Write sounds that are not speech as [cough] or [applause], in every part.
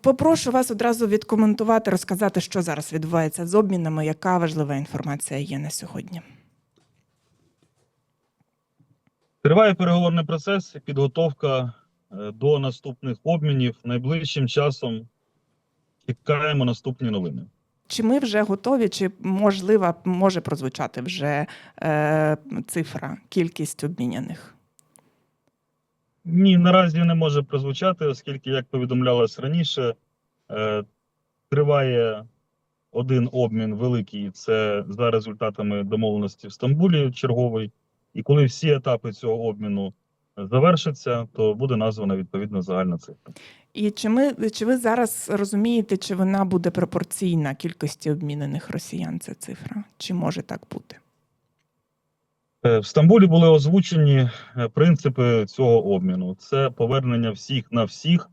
Попрошу вас одразу відкоментувати, розказати, що зараз відбувається з обмінами, яка важлива інформація є на сьогодні. Триває переговорний процес, і підготовка е, до наступних обмінів. Найближчим часом чекаємо наступні новини. Чи ми вже готові, чи можливо може прозвучати вже е, цифра, кількість обміняних? Ні, наразі не може прозвучати, оскільки, як повідомлялось раніше, е, триває один обмін великий. Це за результатами домовленості в Стамбулі черговий. І коли всі етапи цього обміну завершаться, то буде названа відповідно загальна цифра. І чи ми чи ви зараз розумієте, чи вона буде пропорційна кількості обмінених росіян? Ця цифра? Чи може так бути? Е, В Стамбулі були озвучені е, принципи цього обміну: це повернення всіх на всіх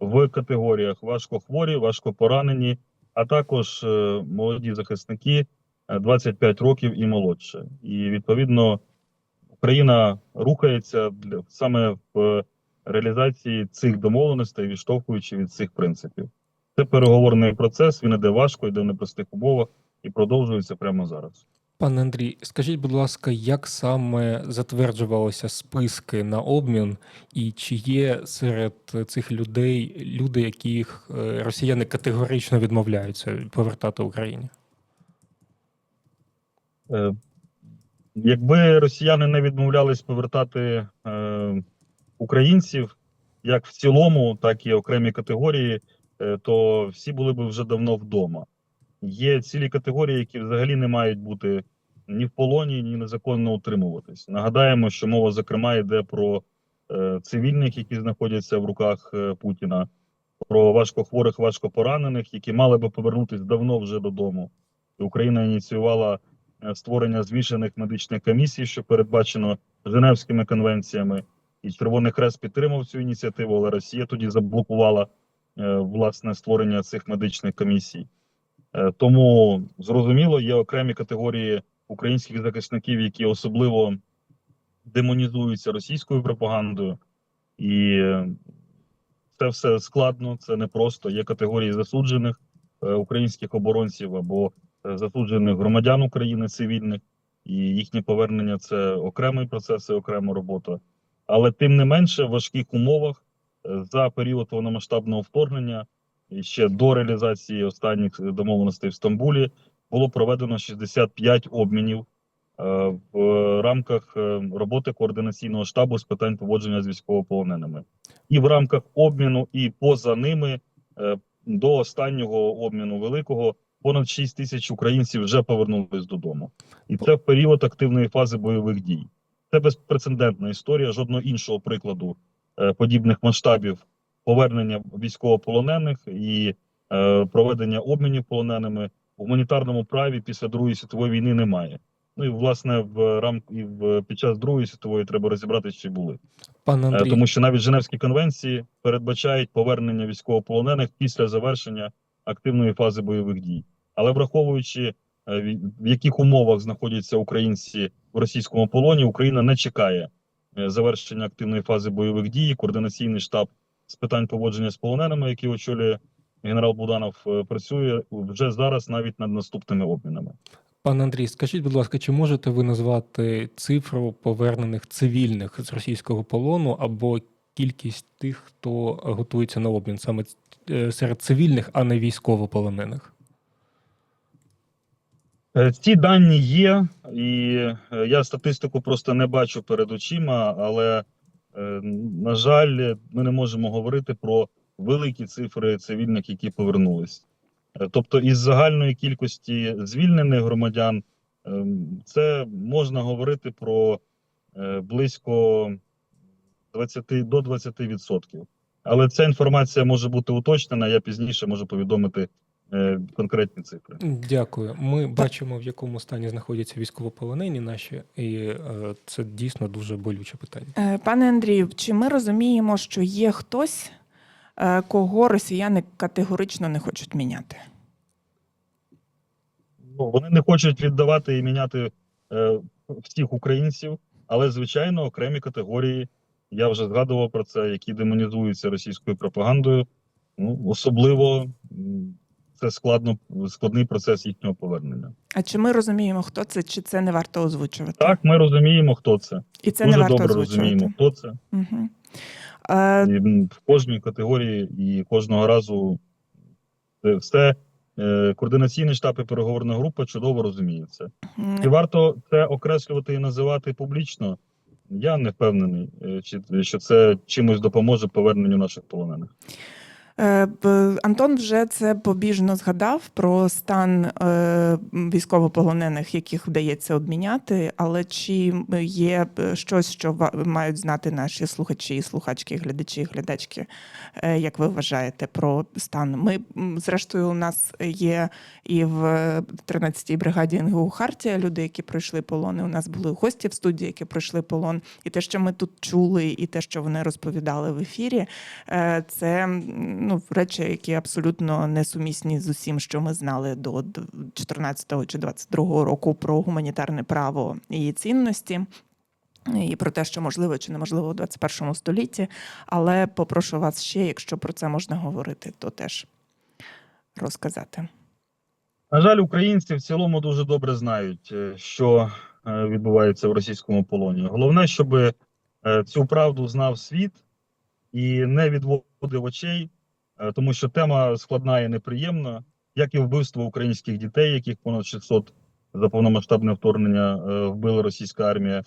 в категоріях важкохворі, важкопоранені, а також е, молоді захисники е, 25 років і молодше. І відповідно Україна рухається саме в реалізації цих домовленостей, відштовхуючи від цих принципів. Це переговорний процес. Він іде важко, йде в непростих умовах і продовжується прямо зараз. Пане Андрій, скажіть, будь ласка, як саме затверджувалися списки на обмін, і чи є серед цих людей люди, яких е, росіяни категорично відмовляються повертати Україні? Е, Якби росіяни не відмовлялись повертати е, українців як в цілому, так і окремі категорії, то всі були б вже давно вдома. Є цілі категорії, які взагалі не мають бути ні в полоні, ні незаконно утримуватись. Нагадаємо, що мова зокрема йде про е, цивільних, які знаходяться в руках е, Путіна, про важкохворих, важкопоранених, які мали би повернутися давно вже додому. І Україна ініціювала е, створення змішаних медичних комісій, що передбачено Женевськими конвенціями. І Червоний Хрест підтримав цю ініціативу, але Росія тоді заблокувала е, власне створення цих медичних комісій. Е, Тому зрозуміло, є окремі категорії українських захисників, які особливо демонізуються російською пропагандою, і це все складно, це непросто. Є категорії засуджених е, українських оборонців або е, засуджених громадян України цивільних, і їхнє повернення це окремий процес і окрема робота. Але тим не менше, в важких умовах за період повномасштабного вторгнення ще до реалізації останніх домовленостей в Стамбулі було проведено 65 обмінів е, в рамках е, роботи координаційного штабу з питань поводження з військовополоненими, і в рамках обміну, і поза ними е, до останнього обміну великого понад 6 тисяч українців вже повернулись додому, і це в період активної фази бойових дій. Це безпрецедентна історія. Жодного іншого прикладу подібних масштабів повернення військовополонених і е, проведення обмінів полоненими в гуманітарному праві після Другої світової війни немає. Ну і власне в рам і в під час Другої світової треба розібратися, чи були. Пане Е, Андрій, Тому що навіть Женевські конвенції передбачають повернення військовополонених після завершення активної фази бойових дій. Але враховуючи е, в яких умовах знаходяться українці в російському полоні, Україна не чекає е, завершення активної фази бойових дій. Координаційний штаб з питань поводження з полоненими, який очолює генерал Буданов, е, працює вже зараз навіть над наступними обмінами. пане Андрій, скажіть, будь ласка, чи можете ви назвати цифру повернених цивільних з російського полону або кількість тих, хто готується на обмін саме е, серед цивільних, а не військовополонених? Е, Ці дані є, і я статистику просто не бачу перед очима, але, на жаль, ми не можемо говорити про великі цифри цивільних, які повернулись. Е, Тобто, із загальної кількості звільнених громадян, е, це можна говорити про е, близько 20 до 20%. Але ця інформація може бути уточнена. Я пізніше можу повідомити е, конкретні цифри. Дякую. Ми бачимо, в якому стані знаходяться військовополонені наші, і е, це дійсно дуже болюче питання. Е, Пане Андрію, чи ми розуміємо, що є хтось, е, кого росіяни категорично не хочуть міняти? Ну, вони не хочуть віддавати і міняти е, всіх українців, але звичайно окремі категорії. Я вже згадував про це, які демонізуються російською пропагандою. Ну, особливо це складно, складний процес їхнього повернення. А чи ми розуміємо, хто це, чи це не варто озвучувати? Так, ми розуміємо, хто це. І це Дуже не варто добре озвучувати. розуміємо, хто це. Угу. Е, І в кожній категорії і кожного разу це все е, координаційний штаб і переговорна група чудово розуміє це. Чи варто це окреслювати і називати публічно? Я не впевнений, е, що це чимось допоможе поверненню наших полонених. Е, Антон вже це побіжно згадав про стан е, військовополонених, яких вдається обміняти. Але чи є щось, що мають знати наші слухачі, слухачки, глядачі, глядачки, е, як ви вважаєте про стан? Ми зрештою у нас є і в 13-й бригаді НГУ Хартія люди, які пройшли полони. У нас були гості в студії, які пройшли полон. І те, що ми тут чули, і те, що вони розповідали в ефірі, Е, Це ну, речі, які абсолютно несумісні з усім, що ми знали до 14 чи 22 року про гуманітарне право і цінності. І про те, що можливо чи неможливо у 21 столітті. Але попрошу вас ще, якщо про це можна говорити, то теж розказати. На жаль, українці в цілому дуже добре знають, е, що е, відбувається в російському полоні. Головне, щоб е, цю правду знав світ і не відводив очей, тому що тема складна і неприємна, як і вбивство українських дітей, яких понад 600 за повномасштабне вторгнення е, вбила російська армія.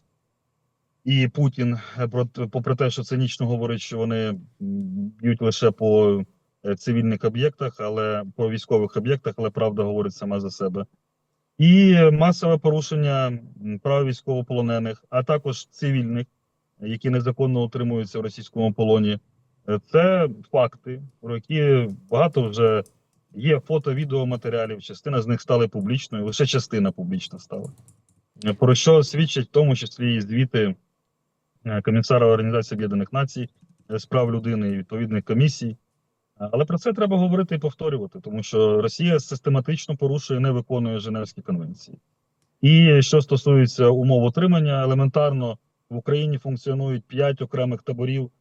І Путін, е, попри те, що цинічно говорить, що вони б'ють лише по е, цивільних об'єктах, але по військових об'єктах, але правда говорить сама за себе. І масове порушення прав військовополонених, а також цивільних, які незаконно утримуються в російському полоні. Е, Це факти, про які багато вже є фото, відеоматеріалів. Частина з них стали публічною, лише частина публічна стала. Е, Про що свідчать в тому числі і звіти е, комісара Організації Об'єднаних Націй з прав людини і відповідних комісій. Але про це треба говорити і повторювати, тому що Росія систематично порушує, не виконує Женевські конвенції. І що стосується умов утримання, елементарно в Україні функціонують п'ять окремих таборів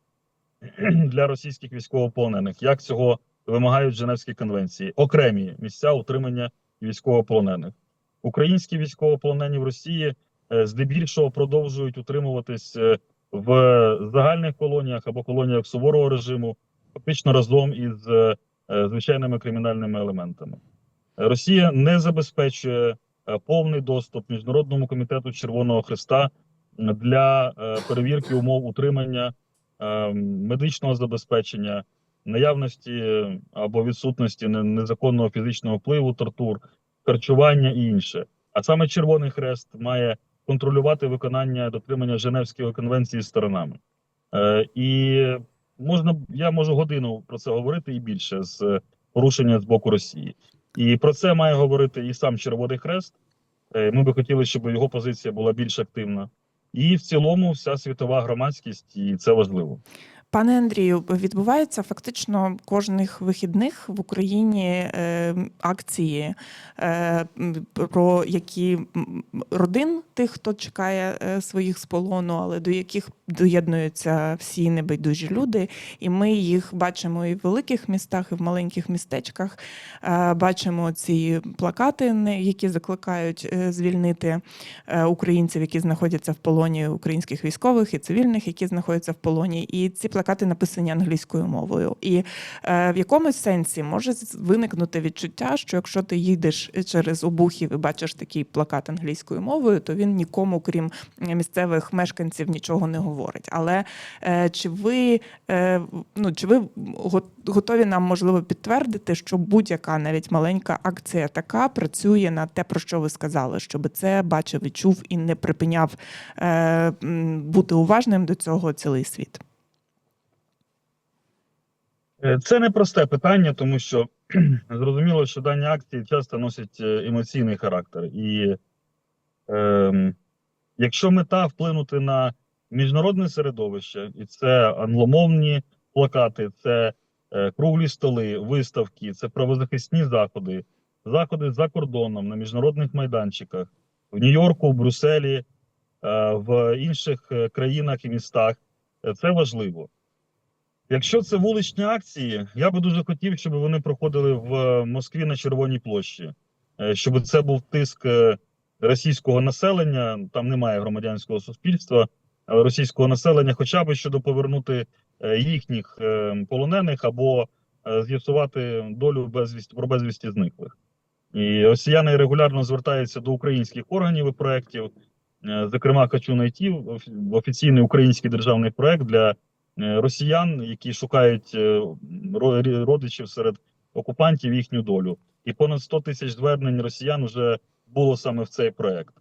[clears throat] для російських військовополонених. Як цього вимагають Женевські конвенції? Окремі місця утримання військовополонених. Українські військовополонені в Росії е, здебільшого продовжують утримуватись е, в загальних колоніях або колоніях суворого режиму фактично разом із е, звичайними кримінальними елементами. Росія не забезпечує повний доступ міжнародному комітету Червоного Христа для перевірки умов утримання, медичного забезпечення, наявності е, або відсутності незаконного фізичного впливу, тортур, харчування і інше. А саме Червоний Хрест має контролювати виконання дотримання Женевської конвенції сторонами. Е, І можна я можу годину про це говорити і більше з е, порушення з боку Росії. І про це має говорити і сам Червоний Хрест. Е, Ми би хотіли, щоб його позиція була більш активна. І в цілому вся світова громадськість, і це важливо. Пане Андрію, відбувається фактично кожних вихідних в Україні е, акції е, про які родин тих, хто чекає е, своїх з полону, але до яких доєднуються всі небайдужі люди. І ми їх бачимо і в великих містах, і в маленьких містечках. Бачимо ці плакати, які закликають звільнити українців, які знаходяться в полоні українських військових і цивільних, які знаходяться в полоні. І ці плакати написані англійською мовою. І е, в якомусь сенсі може виникнути відчуття, що якщо ти їдеш через обухів і бачиш такий плакат англійською мовою, то він нікому, крім місцевих мешканців, нічого не говорить. Але е, чи ви е, ну чи ви готові нам можливо підтвердити, що будь-яка навіть маленька акція така працює на те, про що ви сказали, щоб це бачив і чув і не припиняв е, бути уважним до цього цілий світ? Е, Це непросте питання, тому що [clears throat] зрозуміло, що дані акції часто носять е, емоційний характер. І ем, якщо мета вплинути на міжнародне середовище, і це англомовні плакати, це е, круглі столи, виставки, це правозахисні заходи, заходи за кордоном на міжнародних майданчиках в Нью-Йорку, в Брюсселі, е, в інших е, країнах і містах, е, це важливо. Якщо це вуличні акції, я би дуже хотів, щоб вони проходили в е, Москві на Червоній площі, Е, щоб це був тиск е, російського населення. Там немає громадянського суспільства, але російського населення, хоча б щодо повернути їхніх полонених або з'ясувати долю безвісті про безвісті зниклих. І росіяни регулярно звертаються до українських органів і проєктів. Зокрема, хочу знайти офі- офіційний український державний проект для росіян, які шукають е, родичів серед окупантів їхню долю. І понад 100 тисяч звернень росіян вже було саме в цей проект.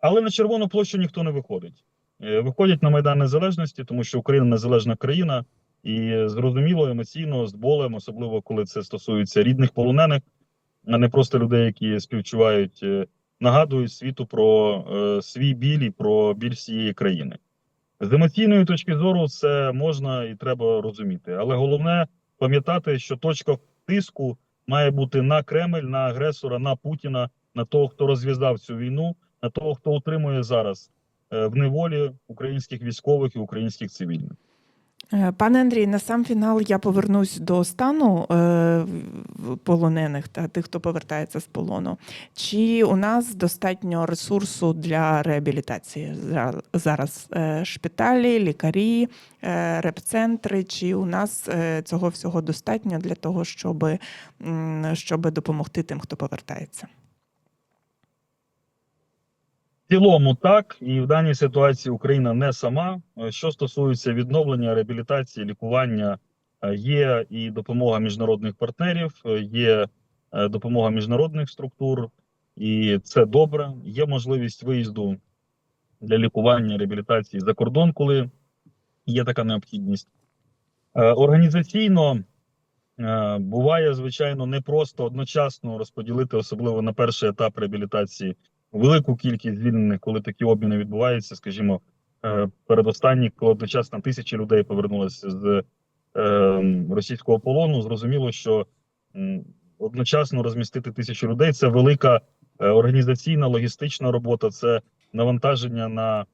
Але на Червону площу ніхто не виходить. Е, Виходять на Майдан Незалежності, тому що Україна незалежна країна, і е, зрозуміло емоційно, з болем, особливо коли це стосується рідних полонених, а не просто людей, які співчувають, е, нагадують світу про е, свій біль і про біль всієї країни. З емоційної точки зору це можна і треба розуміти. Але головне пам'ятати, що точка тиску має бути на Кремль, на агресора, на Путіна, на того, хто розв'язав цю війну, на того, хто утримує зараз е, в неволі українських військових і українських цивільних. Е, Пане Андрій, на сам фінал я повернусь до стану е, полонених та тих, хто повертається з полону. Чи у нас достатньо ресурсу для реабілітації зараз? Е, Шпиталі, лікарі, репцентри, чи у нас цього всього достатньо для того, щоб, щоб допомогти тим, хто повертається? Цілому так, і в даній ситуації Україна не сама. Е, Що стосується відновлення, реабілітації, лікування, е, є і допомога міжнародних партнерів, е, є допомога міжнародних структур, і це добре. Є можливість виїзду для лікування, реабілітації за кордон, коли є така необхідність. Організаційно буває, звичайно, непросто одночасно розподілити, особливо на перший етап реабілітації велику кількість звільнених, коли такі обміни відбуваються. Скажімо, е, передостанні, коли одночасно тисячі людей повернулися з е, російського полону, зрозуміло, що одночасно розмістити тисячу людей це велика е, організаційна логістична робота, це навантаження на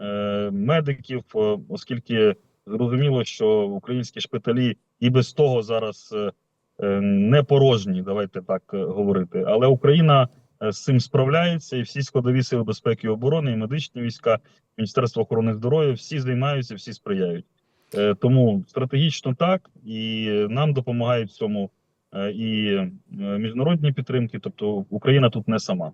е, медиків, оскільки зрозуміло, що українські шпиталі і без того зараз е, е, не порожні, давайте так говорити. Але Україна з цим справляються, і всі складові сили безпеки і оборони, і медичні війська, Міністерство охорони здоров'я, всі займаються, всі сприяють. Е, Тому стратегічно так, і нам допомагають в цьому е, і е, міжнародні підтримки. Тобто Україна тут не сама.